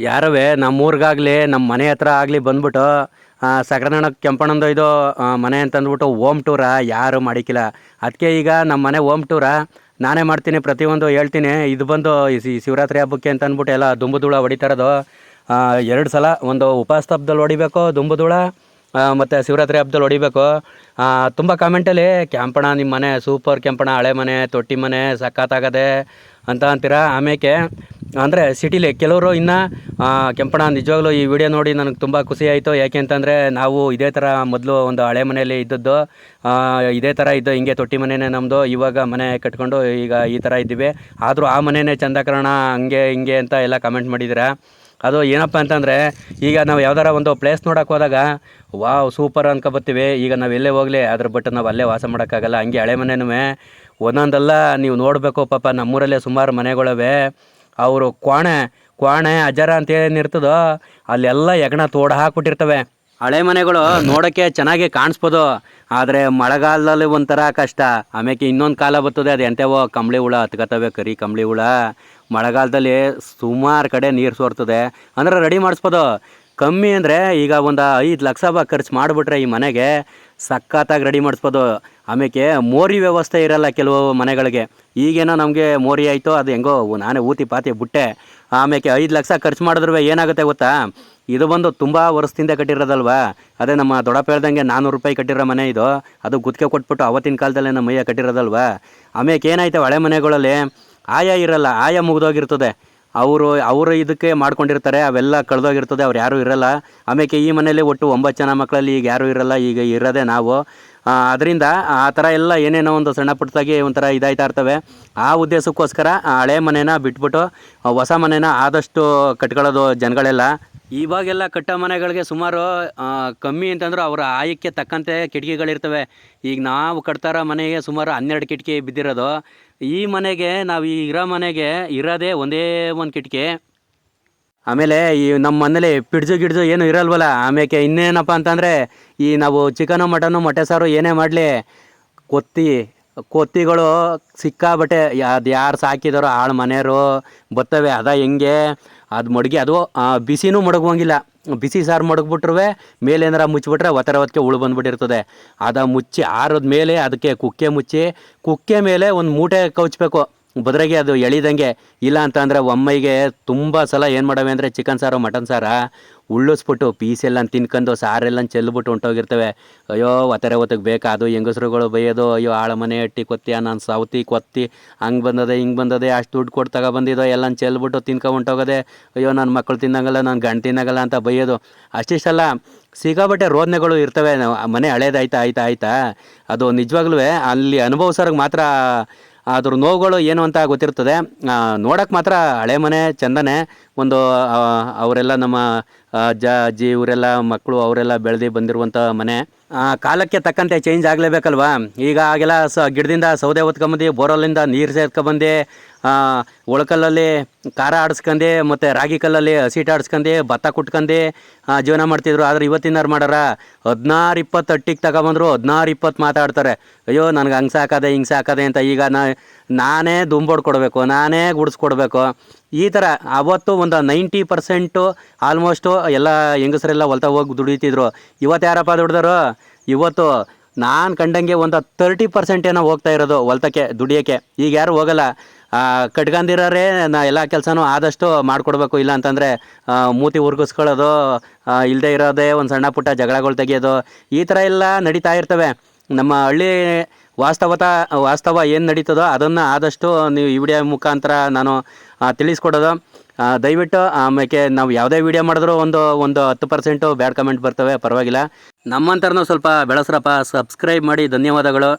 ಯಾರವೇ ನಮ್ಮೂರಿಗಾಗಲಿ ನಮ್ಮ ಮನೆ ಹತ್ರ ಆಗಲಿ ಬಂದ್ಬಿಟ್ಟು ಸಕರಣ ಕೆಂಪಣ್ಣಂದು ಇದು ಮನೆ ಅಂತಂದ್ಬಿಟ್ಟು ಓಮ್ ಟೂರ ಯಾರು ಮಾಡಿಕ್ಕಿಲ್ಲ ಅದಕ್ಕೆ ಈಗ ನಮ್ಮ ಮನೆ ಓಮ್ ಟೂರ ನಾನೇ ಮಾಡ್ತೀನಿ, ಪ್ರತಿಯೊಂದು ಹೇಳ್ತೀನಿ. ಇದು ಬಂದು ಈ ಶಿವರಾತ್ರಿ ಹಬ್ಬಕ್ಕೆ ಅಂತ ಅಂದ್ಬಿಟ್ಟು ಎಲ್ಲ ದುಂಬುದುಳ ಹೊಡಿತಾ ಇರೋದು ಎರಡು ಸಲ ಒಂದು ಉಪವಾಸ ಹೊಡಿಬೇಕು ದುಂಬುದುಳ ಮತ್ತು ಶಿವರಾತ್ರಿ ಹಬ್ಬದಲ್ಲಿ ಹೊಡಿಬೇಕು. ತುಂಬ ಕಾಮೆಂಟಲ್ಲಿ ಕೆಂಪಣ ನಿಮ್ಮ ಮನೆ ಸೂಪರ್ ಕೆಂಪಣ ಹಳೆ ಮನೆ, ತೊಟ್ಟಿ ಮನೆ, ಸಖತ್ತಾಗದೆ ಅಂತ ಅಂತೀರ? ಆಮೇಲೆ ಅಂದರೆ ಸಿಟಿಲಿ ಕೆಲವರು ಇನ್ನು ಕೆಂಪಣ ನಿಜವಾಗ್ಲೂ ಈ ವಿಡಿಯೋ ನೋಡಿ ನನಗೆ ತುಂಬ ಖುಷಿ ಆಯಿತು. ಯಾಕೆ ಅಂತಂದರೆ ನಾವು ಇದೇ ಥರ ಮೊದಲು ಒಂದು ಹಳೆ ಮನೆಯಲ್ಲಿ ಇದ್ದದ್ದು ಇದೇ ಥರ ಇದ್ದು ಹಿಂಗೆ ತೊಟ್ಟಿ ಮನೆಯೇ ನಮ್ಮದು ಇವಾಗ ಮನೆ ಕಟ್ಕೊಂಡು ಈಗ ಈ ಥರ ಇದ್ದೀವಿ. ಆದರೂ ಆ ಮನೆಯೇ ಚಂದ ಕಾರಣ ಹಂಗೆ ಹಿಂಗೆ ಅಂತ ಎಲ್ಲ ಕಮೆಂಟ್ ಮಾಡಿದ್ದೀರಾ ಅದು ಏನಪ್ಪ ಅಂತಂದರೆ, ಈಗ ನಾವು ಯಾವ್ದಾರ ಒಂದು ಪ್ಲೇಸ್ ನೋಡೋಕೆ ಹೋದಾಗ, ವಾವ್ ಸೂಪರ್ ಅನ್ಕೊಬತ್ತೀವಿ ಈಗ ನಾವು ಎಲ್ಲೇ ಹೋಗಲಿ, ಅದ್ರ ಬಟ್ ನಾವು ಅಲ್ಲೇ ವಾಸ ಮಾಡೋಕ್ಕಾಗಲ್ಲ. ಹಂಗೆ ಹಳೆ ಮನೆನೂ ಒಂದೊಂದಲ್ಲ ನೀವು ನೋಡಬೇಕು ಪಾಪ, ನಮ್ಮೂರಲ್ಲೇ ಸುಮಾರು ಮನೆಗಳವೆ. ಅವರು ಕ್ವಾಣೆ ಕ್ವಾಣೆ ಅಜರ ಅಂತ ಏನಿರ್ತದೋ ಅಲ್ಲೆಲ್ಲ ಯಗಣ ತೋಡ ಹಾಕ್ಬಿಟ್ಟಿರ್ತವೆ. ಹಳೆ ಮನೆಗಳು ನೋಡೋಕ್ಕೆ ಚೆನ್ನಾಗಿ ಕಾಣಿಸ್ಬೋದು, ಆದರೆ ಮಳೆಗಾಲದಲ್ಲಿ ಒಂಥರ ಕಷ್ಟ. ಆಮೇಲೆ ಇನ್ನೊಂದು ಕಾಲ ಬರ್ತದೆ, ಅದು ಎಂತವೋ ಕಂಬಳಿ ಹುಳ ಹತ್ಕೋತವೆ ಕರಿ ಕಂಬಳಿ ಹುಳ. ಮಳೆಗಾಲದಲ್ಲಿ ಸುಮಾರು ಕಡೆ ನೀರು ಸೋರ್ತದೆ. ಅಂದರೆ ರೆಡಿ ಮಾಡಿಸ್ಬೋದು. ಕಮ್ಮಿ ಅಂದರೆ ಈಗ ಒಂದು ಐದು ಲಕ್ಷ ಬಾ ಖರ್ಚು ಮಾಡಿಬಿಟ್ರೆ ಈ ಮನೆಗೆ ಸಖತ್ತಾಗಿ ರೆಡಿ ಮಾಡಿಸ್ಬೋದು. ಆಮೇಲೆ ಮೋರಿ ವ್ಯವಸ್ಥೆ ಇರಲ್ಲ ಕೆಲವು ಮನೆಗಳಿಗೆ. ಈಗೇನೋ ನಮಗೆ ಮೋರಿ ಆಯಿತು, ಅದು ಹೆಂಗೋ ನಾನೇ ಊತಿ ಪಾತಿ ಬಿಟ್ಟೆ. ಆಮೇಲೆ ಐದು ಲಕ್ಷ ಖರ್ಚು ಮಾಡಿದ್ರು ಏನಾಗುತ್ತೆ ಗೊತ್ತಾ? ಇದು ಬಂದು ತುಂಬ ವರ್ಷದಿಂದ ಕಟ್ಟಿರೋದಲ್ವಾ? ಅದೇ ನಮ್ಮ ದೊಡ್ಡಪ್ಪ ಹೇಳ್ದಂಗೆ ನಾನ್ನೂರು ರೂಪಾಯಿ ಕಟ್ಟಿರೋ ಮನೆ ಇದು. ಅದು ಗುತ್ತಿಗೆ ಕೊಟ್ಬಿಟ್ಟು ಅವತ್ತಿನ ಕಾಲದಲ್ಲೇ ನಮ್ಮ ಮೈಯ ಕಟ್ಟಿರೋದಲ್ವಾ? ಆಮೇಲೆ ಏನಾಯ್ತು ಹಳೆ ಮನೆಗಳಲ್ಲಿ? ಆಯ ಇರಲ್ಲ, ಆಯ ಮುಗಿದೋಗಿರ್ತದೆ. ಅವರು ಅವರು ಇದಕ್ಕೆ ಮಾಡ್ಕೊಂಡಿರ್ತಾರೆ, ಅವೆಲ್ಲ ಕಳೆದೋಗಿರ್ತದೆ, ಅವ್ರು ಯಾರೂ ಇರಲ್ಲ. ಆಮೇಲೆ ಈ ಮನೇಲಿ ಒಟ್ಟು ಒಂಬತ್ತು ಜನ ಮಕ್ಕಳಲ್ಲಿ ಈಗ ಯಾರೂ ಇರಲ್ಲ, ಈಗ ಇರೋದೇ ನಾವು. ಅದರಿಂದ ಆ ಥರ ಎಲ್ಲ ಏನೇನೋ ಒಂದು ಸಣ್ಣ ಪುಟ್ಟದಾಗಿ ಒಂಥರ ಇದಾಯ್ತಾ ಇರ್ತವೆ. ಆ ಉದ್ದೇಶಕ್ಕೋಸ್ಕರ ಹಳೆ ಮನೇನ ಬಿಟ್ಬಿಟ್ಟು ಹೊಸ ಮನೇನ ಆದಷ್ಟು ಕಟ್ಕೊಳ್ಳೋದು ಜನಗಳೆಲ್ಲ. ಇವಾಗೆಲ್ಲ ಕಟ್ಟೋ ಮನೆಗಳಿಗೆ ಸುಮಾರು ಕಮ್ಮಿ ಅಂತಂದ್ರೆ ಅವರ ಆಯಕ್ಕೆ ತಕ್ಕಂತೆ ಕಿಟಕಿಗಳಿರ್ತವೆ. ಈಗ ನಾವು ಕಟ್ತಾರ ಮನೆಗೆ ಸುಮಾರು ಹನ್ನೆರಡು ಕಿಟಕಿ ಬಿದ್ದಿರೋದು. ಈ ಮನೆಗೆ, ನಾವು ಈ ಇರೋ ಮನೆಗೆ ಇರೋದೇ ಒಂದೇ ಒಂದು ಕಿಟಕಿ. ಆಮೇಲೆ ಈ ನಮ್ಮ ಮನೇಲಿ ಪಿಡ್ಜು ಗಿಡ್ಜು ಏನು ಇರಲ್ವಲ್ಲ ಆಮೇಲೆ ಇನ್ನೇನಪ್ಪ ಅಂತಂದರೆ, ಈ ನಾವು ಚಿಕನು, ಮಟನು, ಮೊಟ್ಟೆ ಸಾರು ಏನೇ ಮಾಡಲಿ, ಕೊತ್ತಿ, ಕೊತ್ತಿಗಳು ಸಿಕ್ಕಾಬಟ್ಟೆ, ಅದು ಯಾರು ಸಾಕಿದಾರೋ ಆಳು ಮನೆಯವರು ಬರ್ತವೆ, ಅದ ಹೆಂಗೆ, ಅದು ಮಡಗಿ, ಅದು ಬಿಸಿನೂ ಮಡಗುವಂಗಿಲ್ಲ. ಬಿಸಿ ಸಾರು ಮಡಗ್ಬಿಟ್ರೆ ಮೇಲೆ ಏನಾರ ಮುಚ್ಚಿಬಿಟ್ರೆ ಒತ್ತರ ಹೊತ್ತಿಗೆ ಉಳು ಬಂದ್ಬಿಟ್ಟಿರ್ತದೆ. ಅದ ಮುಚ್ಚಿ ಆರದ ಮೇಲೆ ಅದಕ್ಕೆ ಕುಕ್ಕೆ ಮುಚ್ಚಿ, ಕುಕ್ಕೆ ಮೇಲೆ ಒಂದು ಮೂಟೆ ಕೌಚ್ಬೇಕು. ಬದ್ರಾಗೆ ಅದು ಎಳಿದಂಗೆ ಇಲ್ಲ ಅಂತ ಒಮ್ಮೆಗೆ ತುಂಬ ಸಲ ಏನು ಮಾಡವೆ ಅಂದರೆ ಚಿಕನ್ ಸಾರು, ಮಟನ್ ಸಾರ ಉಳ್ಳಿಸ್ಬಿಟ್ಟು ಪೀಸ್ ಎಲ್ಲ ತಿನ್ಕೊಂಡು ಸಾರೆಲ್ಲ ಚೆಲ್ಬಿಟ್ಟು ಹೊಂಟೋಗಿರ್ತವೆ. ಅಯ್ಯೋ ಒತ್ತಾರೆ ಹೊತ್ತಿಗೆ ಬೇಕಾ? ಅದು ಹೆಂಗಸ್ರುಗಳು ಬೈಯೋದು, ಅಯ್ಯೋ, ಆಳ ಮನೆ ಅಟ್ಟಿ ಕೊತ್ತಿಯ ನಾನು ಸೌತಿ ಕೊತ್ತಿ, ಹಂಗೆ ಬಂದದೆ, ಹಿಂಗೆ ಬಂದದೆ, ಅಷ್ಟು ದುಡ್ಡು ಕೊಟ್ಟು ತಗೊಬಂದಿದ್ದೋ ಎಲ್ಲ ಚೆಲ್ಬಿಟ್ಟು ತಿನ್ಕೊ ಹೊಂಟೋಗೋದೆ, ಅಯ್ಯೋ ನನ್ನ ಮಕ್ಕಳು ತಿನ್ನಂಗಲ್ಲ, ನಾನು ಗಂಡು ತಿನ್ನಂಗಲ್ಲ ಅಂತ ಬೈಯೋದು. ಅಷ್ಟಿಷ್ಟಲ್ಲ ಸಿಗಾಬಟ್ಟೆ ರೋದನೆಗಳು ಇರ್ತವೆ. ಮನೆ ಹಳೇದಾಯ್ತಾ, ಆಯ್ತಾ ಆಯ್ತಾ. ಅದು ನಿಜವಾಗ್ಲೂ ಅಲ್ಲಿ ಅನುಭವಿಸೋರ್ಗೆ ಮಾತ್ರ ಅದ್ರ ನೋವುಗಳು ಏನು ಅಂತ ಗೊತ್ತಿರ್ತದೆ. ನೋಡೋಕೆ ಮಾತ್ರ ಹಳೆ ಮನೆ ಚಂದನೆ ಒಂದು ಅವರೆಲ್ಲ ನಮ್ಮ ಅಜ್ಜ, ಅಜ್ಜಿ, ಇವರೆಲ್ಲ ಮಕ್ಕಳು ಅವರೆಲ್ಲ ಬೆಳೆದು ಬಂದಿರುವಂಥ ಮನೆ. ಕಾಲಕ್ಕೆ ತಕ್ಕಂತೆ ಚೇಂಜ್ ಆಗಲೇಬೇಕಲ್ವಾ? ಈಗ ಆಗೆಲ್ಲ ಸ, ಗಿಡದಿಂದ ಸೌದೆ ಹೊತ್ಕೊಂಬಂದು ಬೋರಲ್ಲಿಂದ ನೀರು ಸೇರ್ಕೊಂಬಂದು ಒಳಕಲ್ಲಲ್ಲಿ ಖಾರ ಆಡಿಸ್ಕೊಂಡೆ ಮತ್ತು ರಾಗಿ ಕಲ್ಲಲ್ಲಿ ಹಸಿಟ್ಟು ಆಡಿಸ್ಕೊಂಡೆ ಭತ್ತ ಕುಟ್ಕೊಂಡೆ ಜೀವನ ಮಾಡ್ತಿದ್ರು. ಆದರೆ ಇವತ್ತಿನಾರು ಮಾಡಾರ? ಹದಿನಾರು ಇಪ್ಪತ್ತು ಅಟ್ಟಿಗೆ ತಗೊಬಂದ್ರು, ಹದಿನಾರು ಇಪ್ಪತ್ತು ಮಾತಾಡ್ತಾರೆ. ಅಯ್ಯೋ, ನನಗೆ ಹಂಗೆ ಸಾಕದೆ, ಹಿಂಗೆ ಸಾಕದೆ ಅಂತ ಈಗ ನಾ ನಾನೇ ದುಂಬೋಡ್ ಕೊಡಬೇಕು, ನಾನೇ ಗುಡಿಸ್ಕೊಡ್ಬೇಕು. ಈ ಥರ ಅವತ್ತು ಒಂದು ನೈಂಟಿ ಪರ್ಸೆಂಟು ಆಲ್ಮೋಸ್ಟು ಎಲ್ಲ ಹೆಂಗಸರೆಲ್ಲ ಹೊಲ್ತ ಹೋಗಿ ದುಡಿತಿದ್ರು. ಇವತ್ತು ಯಾರಪ್ಪ ದುಡ್ದರು? ಇವತ್ತು ನಾನು ಕಂಡಂಗೆ ಒಂದು ತರ್ಟಿ ಪರ್ಸೆಂಟ್ ಏನೋ ಹೋಗ್ತಾ ಇರೋದು ಹೊಲ್ತಕ್ಕೆ, ದುಡಿಯೋಕ್ಕೆ. ಈಗ ಯಾರು ಹೋಗಲ್ಲ. ಕಟ್ಕೊಂಡಿರೋರೇ ನಾ ಎಲ್ಲ ಕೆಲಸನೂ ಆದಷ್ಟು ಮಾಡಿಕೊಡ್ಬೇಕು. ಇಲ್ಲ ಅಂತಂದರೆ ಮೂತಿ ಉರ್ಗಿಸ್ಕೊಳ್ಳೋದು ಇಲ್ಲದೆ ಇರೋದೇ ಒಂದು ಸಣ್ಣ ಪುಟ್ಟ ಜಗಳಗಳು ತೆಗೆಯೋದು. ಈ ಥರ ಎಲ್ಲ ನಡೀತಾ ಇರ್ತವೆ. ನಮ್ಮ ಹಳ್ಳಿ ವಾಸ್ತವತ, ವಾಸ್ತವ ಏನು ನಡೀತದೋ ಅದನ್ನು ಆದಷ್ಟು ನೀವು ಈ ವಿಡಿಯೋ ಮುಖಾಂತರ ನಾನು ತಿಳಿಸ್ಕೊಡೋದು. ದಯವಿಟ್ಟು ಆಮೇಲೆ ನಾವು ಯಾವುದೇ ವಿಡಿಯೋ ಮಾಡಿದ್ರೂ ಒಂದು ಒಂದು ಹತ್ತು ಪರ್ಸೆಂಟು ಬ್ಯಾಡ್ ಕಮೆಂಟ್ ಬರ್ತವೆ, ಪರವಾಗಿಲ್ಲ. ನಮ್ಮಂಥರನ್ನೂ ಸ್ವಲ್ಪ ಬೆಳೆಸ್ರಪ್ಪ, ಸಬ್ಸ್ಕ್ರೈಬ್ ಮಾಡಿ, ಧನ್ಯವಾದಗಳು.